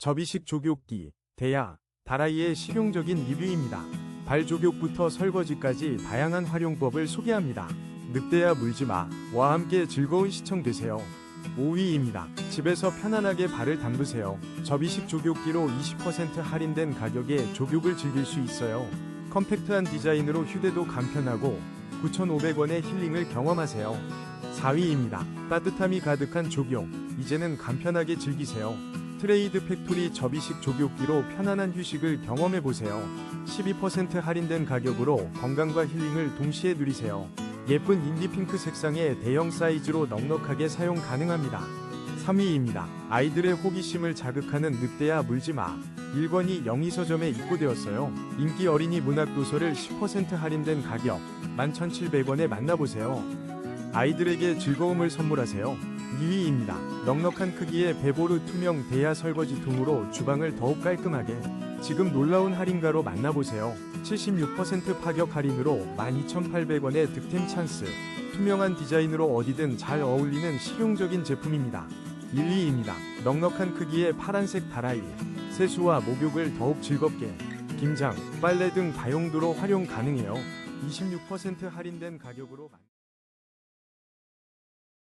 접이식 조교기, 대야, 다라이의 실용적인 리뷰입니다. 발조교부터 설거지까지 다양한 활용법을 소개합니다. 늑대야 물지마, 와 함께 즐거운 시청 되세요. 5위입니다. 집에서 편안하게 발을 담그세요. 접이식 조교기로 20% 할인된 가격에 조교를 즐길 수 있어요. 컴팩트한 디자인으로 휴대도 간편하고 9,500원의 힐링을 경험하세요. 4위입니다. 따뜻함이 가득한 조교. 이제는 간편하게 즐기세요. 트레이드 팩토리 접이식 조교기로 편안한 휴식을 경험해 보세요. 12% 할인된 가격으로 건강과 힐링을 동시에 누리세요. 예쁜 인디 핑크 색상의 대형 사이즈로 넉넉하게 사용 가능합니다. 3위입니다. 아이들의 호기심을 자극하는 늑대야 물지마. 1권이 영희서점에 입고되었어요. 인기 어린이 문학도서를 10% 할인된 가격 11,700원에 만나보세요. 아이들에게 즐거움을 선물하세요. 2위입니다. 넉넉한 크기의 베보르 투명 대야 설거지 통으로 주방을 더욱 깔끔하게 지금 놀라운 할인가로 만나보세요. 76% 파격 할인으로 12,800원의 득템 찬스. 투명한 디자인으로 어디든 잘 어울리는 실용적인 제품입니다. 1위입니다. 넉넉한 크기의 파란색 다라이. 세수와 목욕을 더욱 즐겁게. 김장, 빨래 등 다용도로 활용 가능해요. 26% 할인된 가격으로 만...